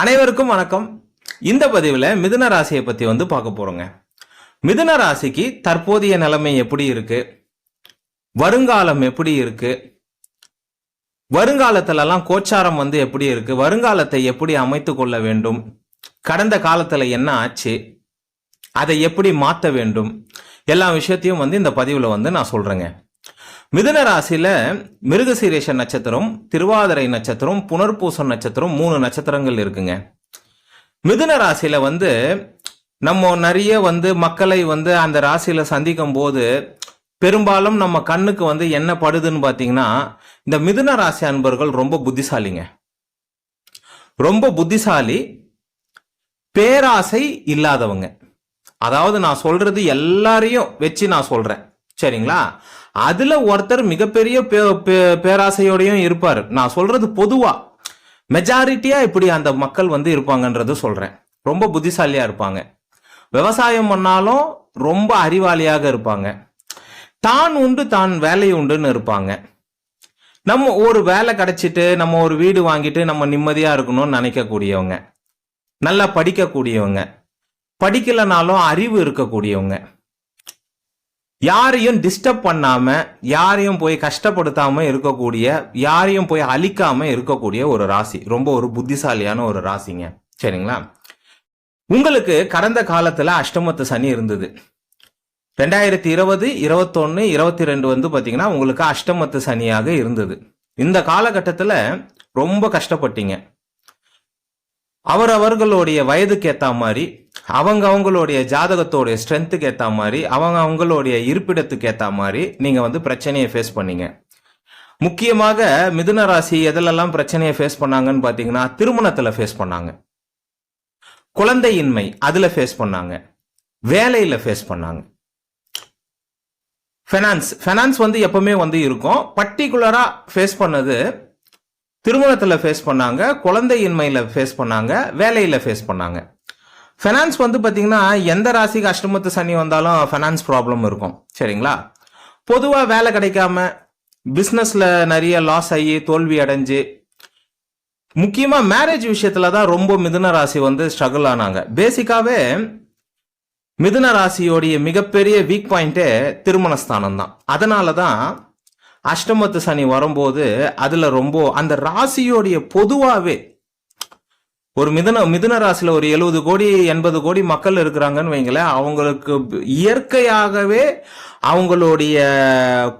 அனைவருக்கும் வணக்கம். இந்த பதிவில் மிதுன ராசியை பற்றி வந்து பார்க்க போகிறோங்க மிதுன ராசிக்கு தற்போதைய நிலைமை எப்படி இருக்கு? வருங்காலம் எப்படி இருக்கு? வருங்காலத்திலலாம் கோச்சாரம் வந்து எப்படி இருக்கு? வருங்காலத்தை எப்படி அமைத்து கொள்ள வேண்டும்? கடந்த காலத்தில் என்ன ஆச்சு? அதை எப்படி மாற்ற வேண்டும்? எல்லா விஷயத்தையும் வந்து இந்த பதிவில் வந்து நான் சொல்கிறேங்க மிதுன ராசியில மிருகசீரேஷ நட்சத்திரம் திருவாதிரை நட்சத்திரம் புனர்பூசம் நட்சத்திரம் மூணு நட்சத்திரங்கள் இருக்குங்க. மிதுன ராசியில வந்து நம்ம நிறைய வந்து மக்களை வந்து அந்த ராசியில சந்திக்கும் போது பெரும்பாலும் நம்ம கண்ணுக்கு வந்து என்ன படுதுன்னு பாத்தீங்கன்னா இந்த மிதுன ராசி அன்பர்கள் ரொம்ப புத்திசாலிங்க. ரொம்ப புத்திசாலி பேராசை இல்லாதவங்க. அதாவது நான் சொல்றது எல்லாரையும் வச்சு நான் சொல்றேன். சரிங்களா? அதுல ஒருத்தர் மிகப்பெரிய பே- பே- பேராசையோடையும் இருப்பார். நான் சொல்றது பொதுவா. மெஜாரிட்டியா இப்படி அந்த மக்கள் வந்து இருப்பாங்கன்றது சொல்றேன். ரொம்ப புத்திசாலியா இருப்பாங்க. விவசாயம் பண்ணாலும் ரொம்ப அறிவாளியாக இருப்பாங்க. தான் உண்டு தான் வேலை உண்டுன்னு இருப்பாங்க. நம்ம ஒரு வேலை கிடைச்சிட்டு நம்ம ஒரு வீடு வாங்கிட்டு நம்ம நிம்மதியா இருக்கணும்னு நினைக்கக்கூடியவங்க. நல்லா படிக்கக்கூடியவங்க. படிக்கலனாலும் அறிவு இருக்கக்கூடியவங்க. யாரையும் டிஸ்டர்ப் பண்ணாம யாரையும் போய் கஷ்டப்படுத்தாம இருக்கக்கூடிய யாரையும் போய் அழிக்காம இருக்கக்கூடிய ஒரு ராசி. ரொம்ப ஒரு புத்திசாலியான ஒரு ராசிங்க. சரிங்களா? உங்களுக்கு கடந்த காலத்துல அஷ்டமத்து சனி இருந்தது. ரெண்டாயிரத்தி இருபது இருபத்தொன்னு இருபத்தி ரெண்டு வந்து பாத்தீங்கன்னா உங்களுக்கு அஷ்டமத்து சனியாக இருந்தது. இந்த காலகட்டத்துல ரொம்ப கஷ்டப்பட்டீங்க. அவரவர்களுடைய வயதுக்கு ஏத்த மாதிரி அவங்க அவங்களுடைய ஜாதகத்தோடைய ஸ்ட்ரென்த்துக்கு ஏற்ற மாதிரி அவங்க அவங்களுடைய இருப்பிடத்துக்கு ஏற்ற மாதிரி நீங்கள் வந்து பிரச்சனையை ஃபேஸ் பண்ணீங்க. முக்கியமாக மிதுன ராசி எதிலெல்லாம் பிரச்சனையை ஃபேஸ் பண்ணாங்கன்னு பார்த்தீங்கன்னா திருமணத்தில் ஃபேஸ் பண்ணாங்க. குழந்தையின்மை அதில் ஃபேஸ் பண்ணாங்க. வேலையில் ஃபேஸ் பண்ணாங்க. ஃபைனான்ஸ் ஃபைனான்ஸ் வந்து எப்பவுமே வந்து இருக்கும். பர்டிகுலராக ஃபேஸ் பண்ணது திருமணத்தில் ஃபேஸ் பண்ணாங்க குழந்தையின்மையில் ஃபேஸ் பண்ணாங்க வேலையில் ஃபேஸ் பண்ணாங்க. ஃபினான்ஸ் வந்து பார்த்தீங்கன்னா எந்த ராசிக்கு அஷ்டமத்து சனி வந்தாலும் ஃபினான்ஸ் ப்ராப்ளம் இருக்கும். சரிங்களா? பொதுவாக வேலை கிடைக்காம பிஸ்னஸில் நிறைய லாஸ் ஆகி தோல்வி அடைஞ்சு முக்கியமாக மேரேஜ் விஷயத்துல தான் ரொம்ப மிதுன ராசி வந்து ஸ்ட்ரகிள் ஆனாங்க. பேசிக்காவே மிதுன ராசியோடைய மிகப்பெரிய வீக் பாயிண்ட்டே திருமணஸ்தானம் தான். அதனால தான் அஷ்டமத்து சனி வரும்போது அதில் ரொம்ப அந்த ராசியோடைய பொதுவாகவே ஒரு மிதன மிதுன ராசியில் ஒரு எழுபது கோடி எண்பது கோடி மக்கள் இருக்கிறாங்கன்னு வைங்களேன் அவங்களுக்கு இயற்கையாகவே அவங்களுடைய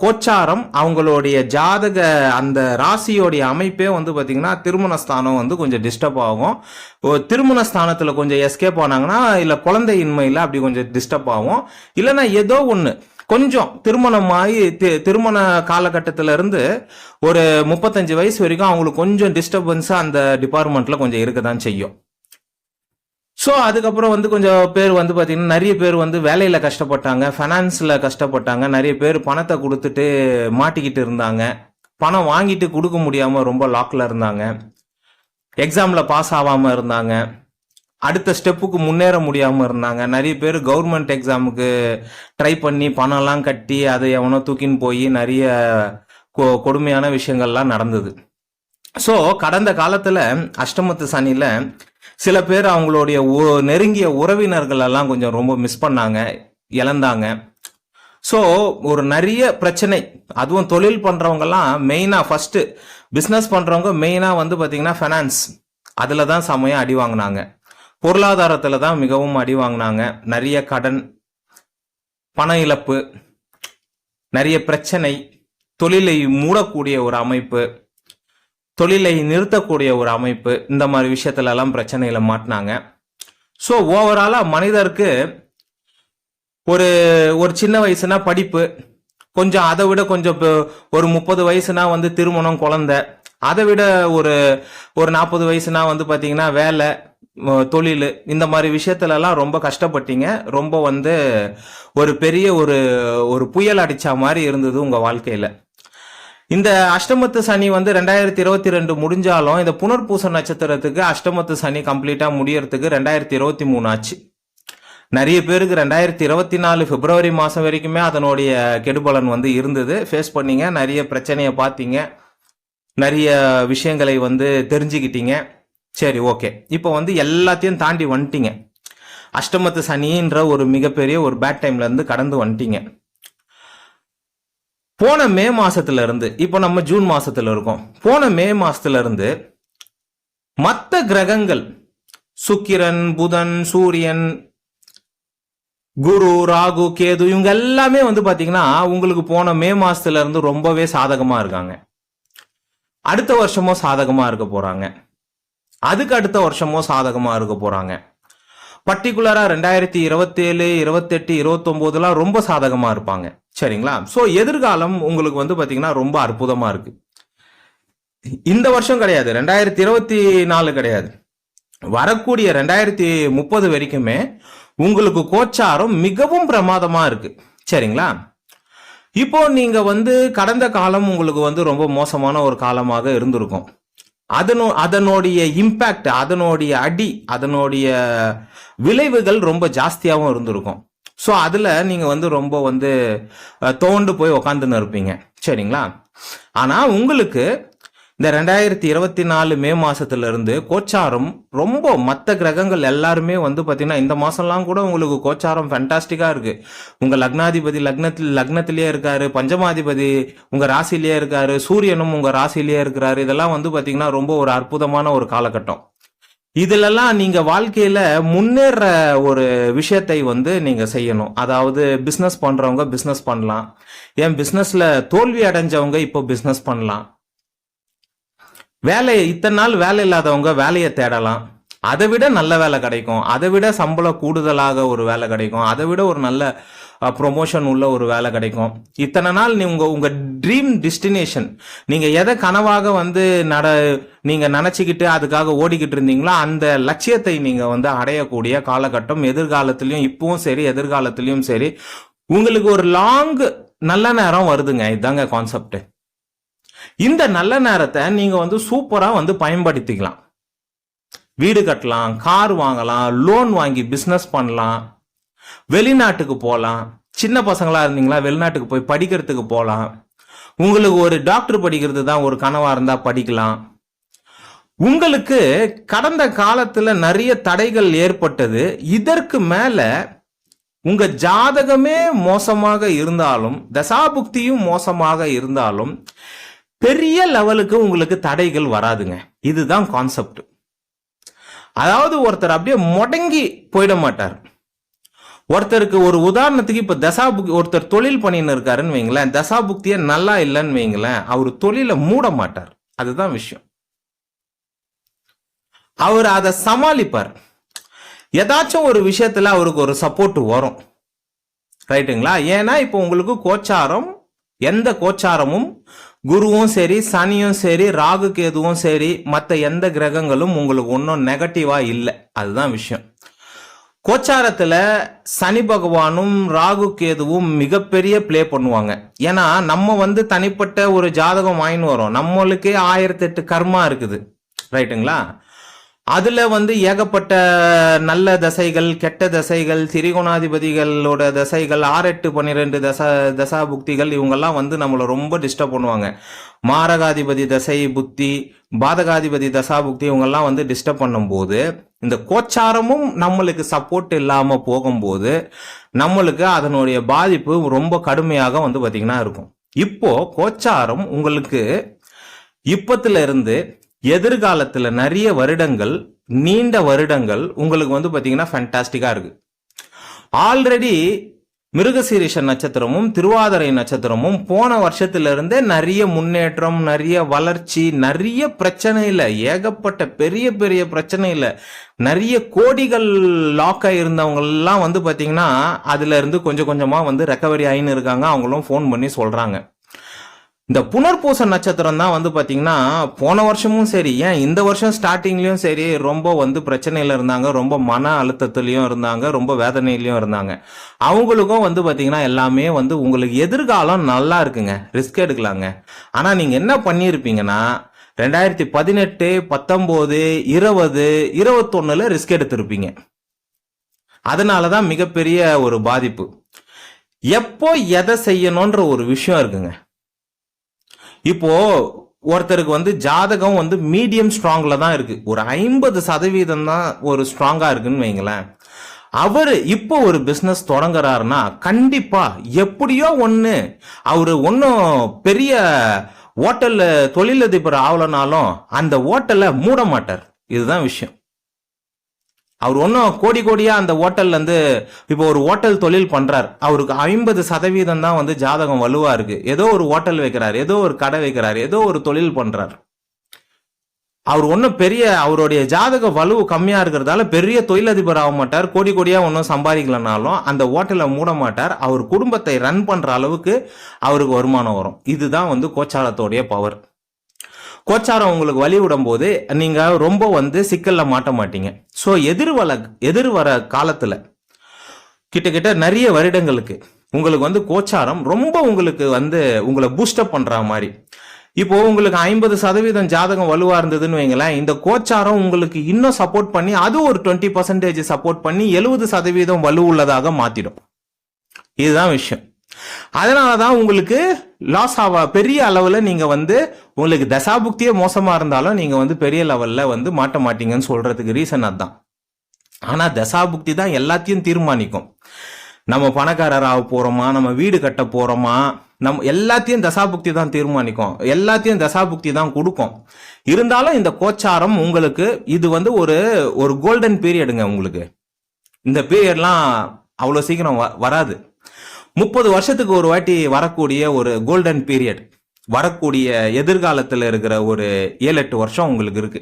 கோச்சாரம் அவங்களுடைய ஜாதக அந்த ராசியோடைய அமைப்பே வந்து பார்த்திங்கன்னா திருமண ஸ்தானம் வந்து கொஞ்சம் டிஸ்டர்ப் ஆகும். திருமணஸ்தானத்தில் திருமண கொஞ்சம் எஸ்கேப் ஆனாங்கன்னா இல்லை குழந்தை இன்மையில் அப்படி கொஞ்சம் டிஸ்டர்ப் ஆகும். இல்லைன்னா ஏதோ ஒன்று கொஞ்சம் திருமணமாகி தி- திருமண காலகட்டத்தில் இருந்து ஒரு முப்பத்தஞ்சு வயசு வரைக்கும் அவங்களுக்கு கொஞ்சம் டிஸ்டர்பன்ஸாக அந்த டிபார்ட்மெண்ட்ல கொஞ்சம் இருக்க தான் செய்யும். ஸோ அதுக்கப்புறம் வந்து கொஞ்சம் பேர் வந்து பார்த்தீங்கன்னா நிறைய பேர் வந்து வேலையில் கஷ்டப்பட்டாங்க ஃபைனான்ஸில் கஷ்டப்பட்டாங்க நிறைய பேர் பணத்தை கொடுத்துட்டு மாட்டிக்கிட்டு இருந்தாங்க. பணம் வாங்கிட்டு கொடுக்க முடியாமல் ரொம்ப லாக்கில் இருந்தாங்க. எக்ஸாமில் பாஸ் ஆகாமல் இருந்தாங்க. அடுத்த ஸ்டெப்புக்கு முன்னேற முடியாமல் இருந்தாங்க. நிறைய பேர் கவர்மெண்ட் எக்ஸாமுக்கு ட்ரை பண்ணி பணம்லாம் கட்டி அதை எவனோ தூக்கின்னு போய் நிறைய கொ- கொடுமையான விஷயங்கள்லாம் நடந்தது. ஸோ கடந்த காலத்தில் அஷ்டமத்து சனியில் சில பேர் அவங்களுடைய நெருங்கிய உறவினர்களெல்லாம் கொஞ்சம் ரொம்ப மிஸ் பண்ணாங்க இழந்தாங்க. ஸோ ஒரு நிறைய பிரச்சனை. அதுவும் தொழில் பண்ணுறவங்கலாம் மெயினாக ஃபஸ்ட்டு பிஸ்னஸ் பண்ணுறவங்க மெயினாக வந்து பார்த்திங்கன்னா ஃபைனான்ஸ் அதில் தான் செமையா அடி வாங்கினாங்க. பொருளாதாரத்துல தான் மிகவும் அடி வாங்கினாங்க. நிறைய கடன் பண இழப்பு நிறைய பிரச்சனை தொழிலை மூடக்கூடிய ஒரு அமைப்பு தொழிலை நிறுத்தக்கூடிய ஒரு அமைப்பு இந்த மாதிரி விஷயத்துல எல்லாம் பிரச்சனையில மாட்டினாங்க. ஸோ ஓவராலா மனிதருக்கு ஒரு ஒரு சின்ன வயசுனா படிப்பு கொஞ்சம் அதை விட கொஞ்சம் இப்போ ஒரு முப்பது வயசுனா வந்து திருமணம் குழந்தை அதை விட ஒரு ஒரு நாற்பது வயசுனா வந்து பாத்தீங்கன்னா வேலை தொழில் இந்த மாதிரி விஷயத்துலலாம் ரொம்ப கஷ்டப்பட்டீங்க. ரொம்ப வந்து ஒரு பெரிய ஒரு ஒரு புயல் அடித்தா மாதிரி இருந்தது உங்கள் வாழ்க்கையில். இந்த அஷ்டமத்து சனி வந்து ரெண்டாயிரத்தி இருபத்தி ரெண்டு முடிஞ்சாலும் இந்த புனர்பூச நட்சத்திரத்துக்கு அஷ்டமத்து சனி கம்ப்ளீட்டாக முடியறதுக்கு ரெண்டாயிரத்தி இருபத்தி மூணு ஆச்சு. நிறைய பேருக்கு ரெண்டாயிரத்தி இருபத்தி நாலு பிப்ரவரி மாதம் வரைக்குமே அதனுடைய கெடுபலன் வந்து இருந்தது. ஃபேஸ் பண்ணீங்க நிறைய பிரச்சனையை பார்த்தீங்க. நிறைய விஷயங்களை வந்து தெரிஞ்சுக்கிட்டீங்க. சரி ஓகே இப்போ வந்து எல்லாத்தையும் தாண்டி வந்துட்டீங்க. அஷ்டமத்து சனின்ற ஒரு மிகப்பெரிய ஒரு பேட் டைம்ல இருந்து கடந்து வந்துட்டீங்க. போன மே மாசத்துல இருந்து இப்போ நம்ம ஜூன் மாசத்துல இருக்கோம். போன மே மாசத்துல இருந்து மற்ற கிரகங்கள் சுக்கிரன் புதன் சூரியன் குரு ராகு கேது இவங்க எல்லாமே வந்து பாத்தீங்கன்னா உங்களுக்கு போன மே மாசத்துல இருந்து ரொம்பவே சாதகமா இருக்காங்க. அடுத்த வருஷமும் சாதகமா இருக்க போறாங்க. அதுக்கு அடுத்த வருஷமும் சாதகமா இருக்க போறாங்க. பர்டிகுலரா ரெண்டாயிரத்தி இருபத்தேழு இருபத்தெட்டு இருபத்தொன்பதுலாம் ரொம்ப சாதகமா இருப்பாங்க. சரிங்களா? சோ எதிர்காலம் உங்களுக்கு வந்து பாத்தீங்கன்னா ரொம்ப அற்புதமா இருக்கு. இந்த வருஷம் கிடையாது. ரெண்டாயிரத்தி இருபத்தி நாலு கிடையாது. வரக்கூடிய ரெண்டாயிரத்தி முப்பது வரைக்குமே உங்களுக்கு கோச்சாரம் மிகவும் பிரமாதமா இருக்கு. சரிங்களா? இப்போ நீங்க வந்து கடந்த காலம் உங்களுக்கு வந்து ரொம்ப மோசமான ஒரு காலமாக இருந்திருக்கும். அதனோ அதனுடைய இம்பேக்ட் அதனுடைய அடி அதனுடைய விளைவுகள் ரொம்ப ஜாஸ்தியாகவும் இருந்திருக்கும். ஸோ அதில் நீங்கள் வந்து ரொம்ப வந்து தோண்டு போய் உக்காந்துன்னு இருப்பீங்க. சரிங்களா? ஆனால் உங்களுக்கு இந்த ரெண்டாயிரத்தி இருபத்தி நாலு மே மாசத்துல இருந்து கோச்சாரம் ரொம்ப மற்ற கிரகங்கள் எல்லாருமே வந்து பார்த்தீங்கன்னா இந்த மாசம்லாம் கூட உங்களுக்கு கோச்சாரம் ஃபென்டாஸ்டிக்காக இருக்கு. உங்க லக்னாதிபதி லக்னத்தில் லக்னத்திலேயே இருக்காரு பஞ்சமாதிபதி உங்க ராசிலேயே இருக்காரு சூரியனும் உங்க ராசிலேயே இருக்கிறாரு. இதெல்லாம் வந்து பார்த்தீங்கன்னா ரொம்ப ஒரு அற்புதமான ஒரு காலகட்டம். இதுலெல்லாம் நீங்க வாழ்க்கையில முன்னேற ஒரு விஷயத்தை வந்து நீங்க செய்யணும். அதாவது பிசினஸ் பண்றவங்க பிசினஸ் பண்ணலாம். ஏன் பிசினஸ்ல தோல்வி அடைஞ்சவங்க இப்போ பிசினஸ் பண்ணலாம். வேலை இத்தனை நாள் வேலை இல்லாதவங்க வேலையை தேடலாம். அதை விட நல்ல வேலை கிடைக்கும். அதை விட சம்பளம் கூடுதலாக ஒரு வேலை கிடைக்கும். அதை விட ஒரு நல்ல ப்ரொமோஷன் உள்ள ஒரு வேலை கிடைக்கும். இத்தனை நாள் நீங்கள் உங்க ட்ரீம் டெஸ்டினேஷன் நீங்க எதை கனவாக வந்து நட நீங்க நினைச்சுக்கிட்டு அதுக்காக ஓடிக்கிட்டு இருந்தீங்களோ அந்த லட்சியத்தை நீங்க வந்து அடையக்கூடிய காலகட்டம் எதிர்காலத்திலையும் இப்பவும் சரி எதிர்காலத்திலையும் சரி உங்களுக்கு ஒரு லாங் நல்ல நேரம் வருதுங்க. இதுதாங்க கான்செப்ட் இந்த நல்ல நேரத்தை நீங்க வந்து சூப்பரா வந்து பயன்படுத்திக்கலாம். வீடு கட்டலாம் கார் வாங்கலாம் லோன் வாங்கி பிஸ்னஸ் பண்ணலாம். வெளிநாட்டுக்கு போகலாம் சின்ன பசங்களா இருந்தீங்களா வெளிநாட்டுக்கு போய் படிக்கிறதுக்கு போகலாம் உங்களுக்கு ஒரு டாக்டர் படிக்கிறது தான் ஒரு கனவா இருந்தா படிக்கலாம். உங்களுக்கு கடந்த காலத்துல நிறைய தடைகள் ஏற்பட்டது. இதற்கு மேல உங்க ஜாதகமே மோசமாக இருந்தாலும் தசாபுக்தியும் மோசமாக இருந்தாலும் பெரிய லெவலுக்கு உங்களுக்கு தடைகள் வராதுங்க. இதுதான் கான்செப்ட் அதாவது ஒருத்தர் அப்படியே முடங்கி போயிட மாட்டார். ஒருத்தருக்கு ஒரு உதாரணத்துக்கு இப்ப தசாபுக் ஒருத்தர் தொழில் பண்ணின்னு இருக்காருன்னு வைங்களேன் தசாபுக்தியே நல்லா இல்லைன்னு வைங்களேன் அவர் தொழிலை மூட மாட்டார். அதுதான் விஷயம். அவர் அதை சமாளிப்பார். ஏதாச்சும் ஒரு விஷயத்துல அவருக்கு ஒரு சப்போர்ட் வரும். ரைட்டுங்களா ஏன்னா இப்போ உங்களுக்கு கோச்சாரம் எந்த கோச்சாரமும் குருவும் சரி சனியும் சரி ராகு கேதுவும் சரி மற்ற எந்த கிரகங்களும் உங்களுக்கு ஒன்றும் நெகட்டிவா இல்லை. அதுதான் விஷயம். கோச்சாரத்துல சனி பகவானும் ராகு கேதுவும் மிகப்பெரிய ப்ளே பண்ணுவாங்க. ஏன்னா நம்ம வந்து தனிப்பட்ட ஒரு ஜாதகம் வாங்கின்னு வரோம். நம்மளுக்கே ஆயிரத்தி எட்டு கர்மா இருக்குது. ரைட்டுங்களா அதுல வந்து ஏகப்பட்ட நல்ல தசைகள் கெட்ட தசைகள் திரிகோணாதிபதிகளோட தசைகள் ஆறு எட்டு பன்னிரெண்டு தசா தசா புக்திகள் இவங்கெல்லாம் வந்து நம்மளை ரொம்ப டிஸ்டர்ப் பண்ணுவாங்க. மாரகாதிபதி தசை புத்தி பாதகாதிபதி தசா புக்தி இவங்கெல்லாம் வந்து டிஸ்டர்ப் பண்ணும்போது இந்த கோச்சாரமும் நம்மளுக்கு சப்போர்ட் இல்லாம போகும்போது நம்மளுக்கு அதனுடைய பாதிப்பு ரொம்ப கடுமையாக வந்து பாத்தீங்கன்னா இருக்கும். இப்போ கோச்சாரம் உங்களுக்கு இப்பத்துல இருந்து எதிர்காலத்துல நிறைய வருடங்கள் நீண்ட வருடங்கள் உங்களுக்கு வந்து பாத்தீங்கன்னா ஃபேண்டாஸ்டிக்கா இருக்கு. ஆல்ரெடி மிருகசீரிஷ நட்சத்திரமும் திருவாதிரை நட்சத்திரமும் போன வருஷத்திலிருந்தே நிறைய முன்னேற்றம் நிறைய வளர்ச்சி நிறைய பிரச்சனையில் ஏகப்பட்ட பெரிய பெரிய பிரச்சனையில் நிறைய கோடிகள் லாக் ஆயிருந்தவங்க எல்லாம் வந்து பாத்தீங்கன்னா அதுல இருந்து கொஞ்சம் கொஞ்சமா வந்து ரெக்கவரி ஆகின்னு இருக்காங்க. அவங்களும் ஃபோன் பண்ணி சொல்றாங்க. இந்த புனர்பூச நட்சத்திரம் தான் வந்து பார்த்தீங்கன்னா போன வருஷமும் சரி ஏன் இந்த வருஷம் ஸ்டார்டிங்லேயும் சரி ரொம்ப வந்து பிரச்சனையில் இருந்தாங்க ரொம்ப மன அழுத்தத்துலேயும் இருந்தாங்க ரொம்ப வேதனையிலையும் இருந்தாங்க. அவங்களுக்கும் வந்து பார்த்தீங்கன்னா எல்லாமே வந்து உங்களுக்கு எதிர்காலம் நல்லா இருக்குங்க ரிஸ்க் எடுக்கலாங்க. ஆனால் நீங்கள் என்ன பண்ணியிருப்பீங்கன்னா ரெண்டாயிரத்தி பதினெட்டு பத்தொம்போது இருபது இருபத்தொன்னுல ரிஸ்க் எடுத்திருப்பீங்க. அதனாலதான் மிகப்பெரிய ஒரு பாதிப்பு. எப்போ எதை செய்யணுன்ற ஒரு விஷயம் இருக்குங்க. இப்போ ஒருத்தருக்கு வந்து ஜாதகம் வந்து மீடியம் ஸ்ட்ராங்ல தான் இருக்கு. ஒரு ஐம்பது சதவீதம் தான் ஒரு ஸ்ட்ராங்கா இருக்குன்னு வைங்களேன். அவர் இப்போ ஒரு பிசினஸ் தொடங்குறாருன்னா கண்டிப்பா எப்படியோ ஒன்று அவர் ஒன்றும் பெரிய ஹோட்டல்ல தொழிலதிபர் ஆகலனாலும் அந்த ஹோட்டலை மூட மாட்டார். இதுதான் விஷயம். அவர் ஒன்றும் கோடி கோடியாக அந்த ஹோட்டல்ல இருந்து இப்போ ஒரு ஹோட்டல் தொழில் பண்ணுறார் அவருக்கு ஐம்பது சதவீதம் தான் வந்து ஜாதகம் வலுவாக இருக்கு. ஏதோ ஒரு ஹோட்டல் வைக்கிறார் ஏதோ ஒரு கடை வைக்கிறார் ஏதோ ஒரு தொழில் பண்ணுறார் அவர் ஒன்றும் பெரிய அவருடைய ஜாதக வலுவு கம்மியாக இருக்கிறதால பெரிய தொழிலதிபர் ஆக மாட்டார். கோடி கோடியாக ஒன்றும் சம்பாதிக்கலனாலும் அந்த ஹோட்டலை மூட மாட்டார். அவர் குடும்பத்தை ரன் பண்ணுற அளவுக்கு அவருக்கு வருமானம் வரும். இதுதான் வந்து கோச்சாலத்தோடைய பவர். கோச்சாரம் உங்களுக்கு வழி விடும் போது நீங்கள் ரொம்ப வந்து சிக்கலில் மாட்ட மாட்டீங்க. ஸோ எதிர்வல எதிர் வர காலத்தில் கிட்டத்தட்ட நிறைய வருடங்களுக்கு உங்களுக்கு வந்து கோச்சாரம் ரொம்ப உங்களுக்கு வந்து உங்களை பூஸ்டப் பண்ணுற மாதிரி. இப்போ உங்களுக்கு ஐம்பது சதவீதம் ஜாதகம் வலுவா இருந்ததுன்னு வைங்களேன் இந்த கோச்சாரம் உங்களுக்கு இன்னும் சப்போர்ட் பண்ணி அது ஒரு டுவெண்ட்டி பர்சன்டேஜ் சப்போர்ட் பண்ணி எழுபது சதவீதம் வலு உள்ளதாக மாத்திடும். இதுதான் விஷயம். அதனாலதான் உங்களுக்கு லாஸ் ஆவா பெரிய அளவில் நீங்கள் வந்து உங்களுக்கு தசாபுக்தியே மோசமாக இருந்தாலும் நீங்கள் வந்து பெரிய லெவலில் வந்து மாட்ட மாட்டீங்கன்னு சொல்கிறதுக்கு ரீசன் அதுதான். ஆனால் தசாபுக்தி தான் எல்லாத்தையும் தீர்மானிக்கும். நம்ம பணக்காரர் ஆக போகிறோமா நம்ம வீடு கட்ட போகிறோமா நம்ம எல்லாத்தையும் தசாபுக்தி தான் தீர்மானிக்கும். எல்லாத்தையும் தசாபுக்தி தான் கொடுக்கும். இருந்தாலும் இந்த கோச்சாரம் உங்களுக்கு இது வந்து ஒரு ஒரு கோல்டன் பீரியடுங்க உங்களுக்கு. இந்த பீரியட்லாம் அவ்வளோ சீக்கிரம் வ- வராது. முப்பது வருஷத்துக்கு ஒரு வாட்டி வரக்கூடிய ஒரு கோல்டன் பீரியட் வரக்கூடிய எதிர்காலத்தில் இருக்கிற ஒரு ஏழு எட்டு வருஷம் உங்களுக்கு இருக்கு.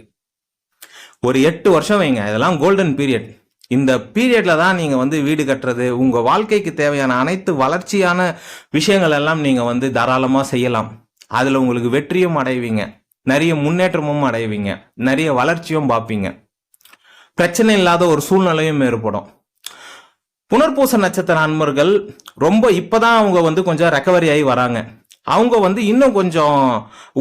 ஒரு எட்டு வருஷம் வைங்க இதெல்லாம் கோல்டன் பீரியட் இந்த பீரியட்ல தான் நீங்க வந்து வீடு கட்டுறது உங்க வாழ்க்கைக்கு தேவையான அனைத்து வளர்ச்சியான விஷயங்கள் எல்லாம் நீங்க வந்து தாராளமா செய்யலாம். அதுல உங்களுக்கு வெற்றியும் அடைவீங்க நிறைய முன்னேற்றமும் அடைவீங்க நிறைய வளர்ச்சியும் பார்ப்பீங்க. பிரச்சனை இல்லாத ஒரு சூழ்நிலையும் ஏற்படும். புனர்பூச நட்சத்திர அன்பர்கள் ரொம்ப இப்பதான் அவங்க வந்து கொஞ்சம் ரெக்கவரி ஆகி வராங்க. அவங்க வந்து இன்னும் கொஞ்சம்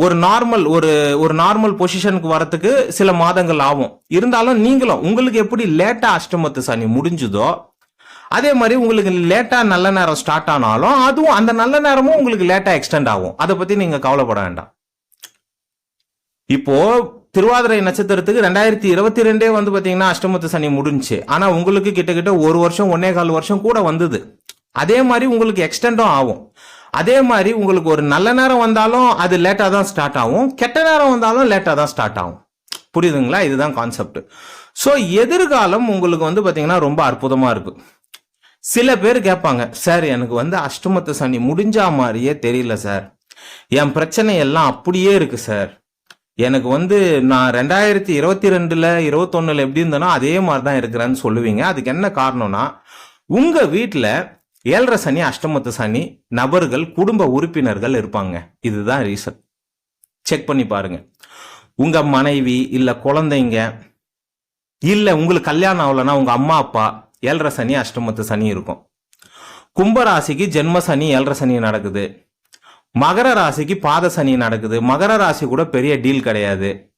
ஒரு நார்மல் ஒரு ஒரு நார்மல் பொசிஷனுக்கு வரத்துக்கு சில மாதங்கள் ஆகும். இருந்தாலும் நீங்களும் உங்களுக்கு எப்படி லேட்டா அஷ்டமத்து சனி முடிஞ்சுதோ அதே மாதிரி உங்களுக்கு லேட்டா நல்ல நேரம் ஸ்டார்ட் ஆனாலும் அதுவும் அந்த நல்ல நேரமும் உங்களுக்கு லேட்டா எக்ஸ்டெண்ட் ஆகும். அதை பத்தி நீங்க கவலைப்பட வேண்டாம். இப்போ திருவாதிரை நட்சத்திரத்துக்கு ரெண்டாயிரத்தி இருபத்தி ரெண்டே வந்து பார்த்தீங்கன்னா அஷ்டமத்து சனி முடிஞ்சு. ஆனால் உங்களுக்கு கிட்டத்தட்ட ஒரு வருஷம் ஒன்னே கால் வருஷம் கூட வந்தது. அதே மாதிரி உங்களுக்கு எக்ஸ்டெண்டும் ஆகும். அதே மாதிரி உங்களுக்கு ஒரு நல்ல நேரம் வந்தாலும் அது லேட்டாக தான் ஸ்டார்ட் ஆகும். கெட்ட நேரம் வந்தாலும் லேட்டாக தான் ஸ்டார்ட் ஆகும். புரியுதுங்களா? இதுதான் கான்செப்ட் ஸோ எதிர்காலம் உங்களுக்கு வந்து பார்த்தீங்கன்னா ரொம்ப அற்புதமாக இருக்கு. சில பேர் கேட்பாங்க சார் எனக்கு வந்து அஷ்டமத்து சனி முடிஞ்சா மாதிரியே தெரியல சார். என் பிரச்சனை எல்லாம் அப்படியே இருக்கு சார். எனக்கு வந்து நான் ரெண்டாயிரத்தி இருபத்தி ரெண்டுல இருபத்தொன்னுல எப்படி இருந்தேனோ அதே மாதிரி தான் இருக்கிறேன்னு சொல்லுவீங்க. அதுக்கு என்ன காரணம்னா உங்க வீட்டில் ஏழரை சனி அஷ்டமத்து சனி நபர்கள் குடும்ப உறுப்பினர்கள் இருப்பாங்க. இதுதான் ரீசன் செக் பண்ணி பாருங்க. உங்க மனைவி இல்ல குழந்தைங்க இல்ல உங்களுக்கு கல்யாணம் ஆகலைன்னா உங்க அம்மா அப்பா ஏழரை சனி அஷ்டமத்து சனி இருக்கும். கும்பராசிக்கு ஜென்ம சனி ஏழரை சனி நடக்குது. மகர ராசிக்கு பாத சனி நடக்குது. மகர ராசி கூட பெரிய டீல் கிடையாது.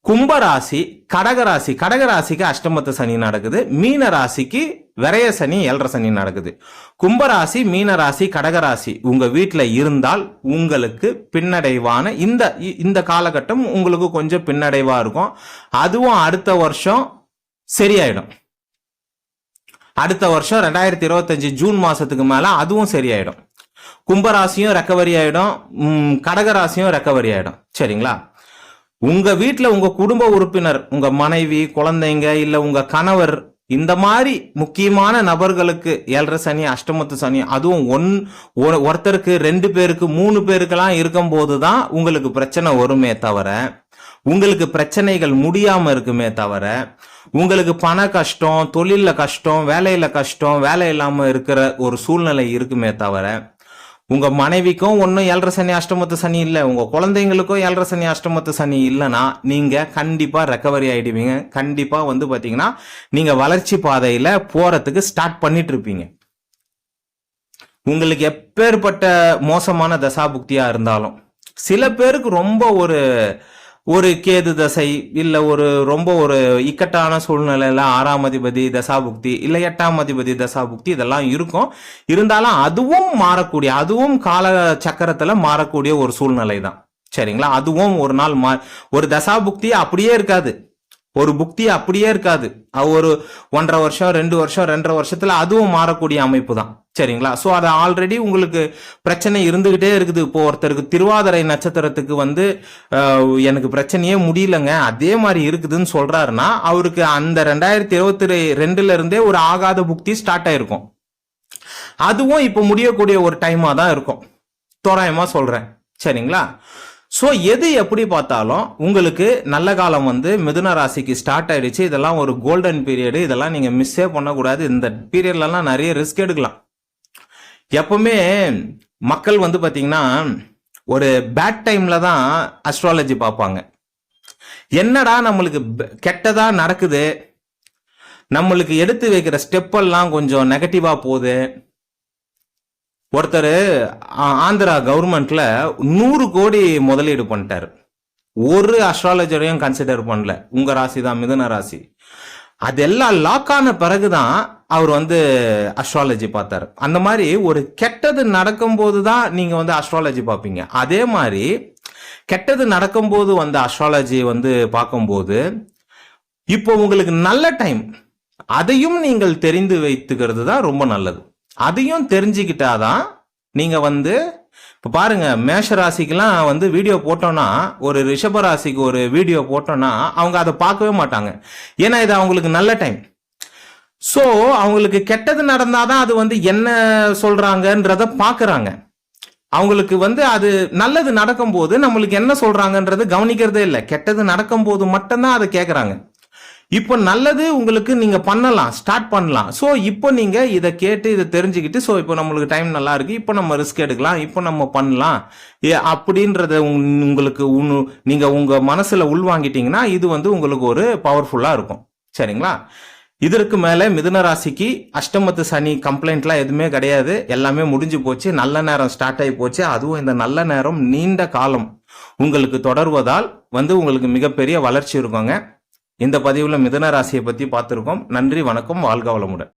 கும்ப ராசி கடக ராசி. கடக ராசிக்கு அஷ்டமத்து சனி நடக்குது. மீன ராசிக்கு விரைய சனி ஏழரை சனி நடக்குது. கும்பராசி மீன ராசி கடக ராசி. உங்க வீட்டில் இருந்தால் உங்களுக்கு பின்னடைவான இந்த இ- இந்த காலகட்டம் உங்களுக்கு கொஞ்சம் பின்னடைவா இருக்கும். அதுவும் அடுத்த வருஷம் சரியாயிடும். அடுத்த வருஷம் ரெண்டாயிரத்தி இருபத்தஞ்சு ஜூன் மாசத்துக்கு மேல அதுவும் சரியாயிடும். கும்பராசியும் ரெக்கவரி ஆயிடும். கடகராசியும் ரெக்கவரி ஆயிடும். சரிங்களா? உங்க வீட்டில் உங்க குடும்ப உறுப்பினர் உங்க மனைவி குழந்தைங்க இல்ல உங்க கணவர் இந்த மாதிரி முக்கியமான நபர்களுக்கு ஏழரை சனி அஷ்டமத்து சனி அதுவும் ஒன் ஒரு- ஒருத்தருக்கு ரெண்டு பேருக்கு மூணு பேருக்கெல்லாம் இருக்கும் போதுதான் உங்களுக்கு பிரச்சனை வருமே தவிர உங்களுக்கு பிரச்சனைகள் முடியாம இருக்குமே தவிர உங்களுக்கு பண கஷ்டம் தொழிலில் கஷ்டம் வேலையில கஷ்டம் வேலை இல்லாம இருக்கிற ஒரு சூழ்நிலை இருக்குமே தவிர உங்க மனைவிக்கும் ஒன்றும் ஏழரை சனி அஷ்டமத்து சனி இல்லை. உங்க குழந்தைங்களுக்கும் ஏழரை சனி அஷ்டமத்து சனி இல்லைன்னா நீங்க கண்டிப்பா ரெக்கவரி ஆயிடுவீங்க. கண்டிப்பா வந்து பாத்தீங்கன்னா நீங்க வளர்ச்சி பாதையில போறதுக்கு ஸ்டார்ட் பண்ணிட்டு இருப்பீங்க. உங்களுக்கு எப்பேற்பட்ட மோசமான தசாபுக்தியா இருந்தாலும் சில பேருக்கு ரொம்ப ஒரு ஒரு கேது தசை இல்ல ஒரு ரொம்ப ஒரு இக்கட்டான சூழ்நிலையில ஆறாம் அதிபதி தசாபுக்தி இல்ல எட்டாம் அதிபதி தசாபுக்தி இதெல்லாம் இருக்கும். இருந்தாலும் அதுவும் மாறக்கூடிய அதுவும் கால சக்கரத்துல மாறக்கூடிய ஒரு சூழ்நிலை தான் சரிங்களா? அதுவும் ஒரு நாள் மா ஒரு தசாபுக்தி அப்படியே இருக்காது. ஒரு புக்தி அப்படியே இருக்காது. ஒரு ஒன்றரை வருஷம் ரெண்டு வருஷம் ரெண்டரை வருஷத்துல அதுவும் மாறக்கூடிய அமைப்பு தான் சரிங்களா? ஸோ அது ஆல்ரெடி உங்களுக்கு பிரச்சனை இருந்துகிட்டே இருக்குது. இப்போ ஒருத்தருக்கு திருவாதிரை நட்சத்திரத்துக்கு வந்து எனக்கு பிரச்சனையே முடியலங்க. அதே மாதிரி இருக்குதுன்னு சொல்றாருன்னா அவருக்கு அந்த ரெண்டாயிரத்தி இருபத்தி ரெண்டுல இருந்தே ஒரு ஆகாத புக்தி ஸ்டார்ட் ஆயிருக்கும். அதுவும் இப்போ முடியக்கூடிய ஒரு டைமா தான் இருக்கும். தோராயமா சொல்றேன். சரிங்களா? ஸோ எது எப்படி பார்த்தாலும் உங்களுக்கு நல்ல காலம் வந்து மிதுன ராசிக்கு ஸ்டார்ட் ஆயிடுச்சு. இதெல்லாம் ஒரு கோல்டன் பீரியடு இதெல்லாம் நீங்கள் மிஸ்ஸே பண்ணக்கூடாது. இந்த பீரியட்லலாம் நிறைய ரிஸ்க் எடுக்கலாம். எப்பவுமே மக்கள் வந்து பார்த்தீங்கன்னா ஒரு பேட் டைம்ல தான் அஸ்ட்ராலஜி பார்ப்பாங்க. என்னடா நம்மளுக்கு கெட்டதாக நடக்குது? நம்மளுக்கு எடுத்து வைக்கிற ஸ்டெப்பெல்லாம் கொஞ்சம் நெகட்டிவாக போகுது. ஒருத்தர் ஆந்திரா கவர்மெண்ட்ல நூறு கோடி முதலீடு பண்ணிட்டாரு. ஒரு அஸ்ட்ராலஜரையும் கன்சிடர் பண்ணல. உங்க ராசி தான் மிதுன ராசி. அதெல்லாம் லாக் ஆன பிறகுதான் அவர் வந்து அஸ்ட்ராலஜி பார்த்தாரு. அந்த மாதிரி ஒரு கெட்டது நடக்கும்போது தான் நீங்க வந்து அஸ்ட்ராலஜி பார்ப்பீங்க. அதே மாதிரி கெட்டது நடக்கும்போது வந்த அஸ்ட்ராலஜி வந்து பார்க்கும்போது இப்போ உங்களுக்கு நல்ல டைம் அதையும் நீங்கள் தெரிந்து வைத்துக்கிறது தான் ரொம்ப நல்லது. அதையும் தெரிஞ்சுக்கிட்டாதான் நீங்கள் வந்து இப்போ பாருங்கள் மேஷ ராசிக்கெலாம் வந்து வீடியோ போட்டோன்னா ஒரு ரிஷப ராசிக்கு ஒரு வீடியோ போட்டோன்னா அவங்க அதை பார்க்கவே மாட்டாங்க. ஏன்னா இது அவங்களுக்கு நல்ல டைம் ஸோ அவங்களுக்கு கெட்டது நடந்தாதான் அது வந்து என்ன சொல்கிறாங்கன்றத பார்க்குறாங்க. அவங்களுக்கு வந்து அது நல்லது நடக்கும்போது நம்மளுக்கு என்ன சொல்கிறாங்கன்றது கவனிக்கிறதே இல்லை. கெட்டது நடக்கும்போது மட்டும்தான் அதை கேட்குறாங்க இப்போ நல்லது உங்களுக்கு நீங்கள் பண்ணலாம் ஸ்டார்ட் பண்ணலாம். ஸோ இப்போ நீங்கள் இதை கேட்டு இதை தெரிஞ்சுக்கிட்டு ஸோ இப்போ நம்மளுக்கு டைம் நல்லா இருக்கு. இப்போ நம்ம ரிஸ்க் எடுக்கலாம் இப்போ நம்ம பண்ணலாம். ஏ, அப்படின்றத உங்களுக்கு உன்னு- நீங்கள் உங்கள் மனசில் உள்வாங்கிட்டீங்கன்னா இது வந்து உங்களுக்கு ஒரு பவர்ஃபுல்லாக இருக்கும். சரிங்களா? இதற்கு மேலே மிதுன ராசிக்கு அஷ்டமத்து சனி கம்ப்ளைண்ட்லாம் எதுவுமே கிடையாது. எல்லாமே முடிஞ்சு போச்சு. நல்ல நேரம் ஸ்டார்ட் ஆகி போச்சு. அதுவும் இந்த நல்ல நேரம் நீண்ட காலம் உங்களுக்கு தொடர்வதால் வந்து உங்களுக்கு மிகப்பெரிய வளர்ச்சி இருக்குங்க. இந்த பதிவில் மிதன ராசியை பற்றி பார்த்துருக்கோம். நன்றி வணக்கம் வாழ்க வளமுடன்.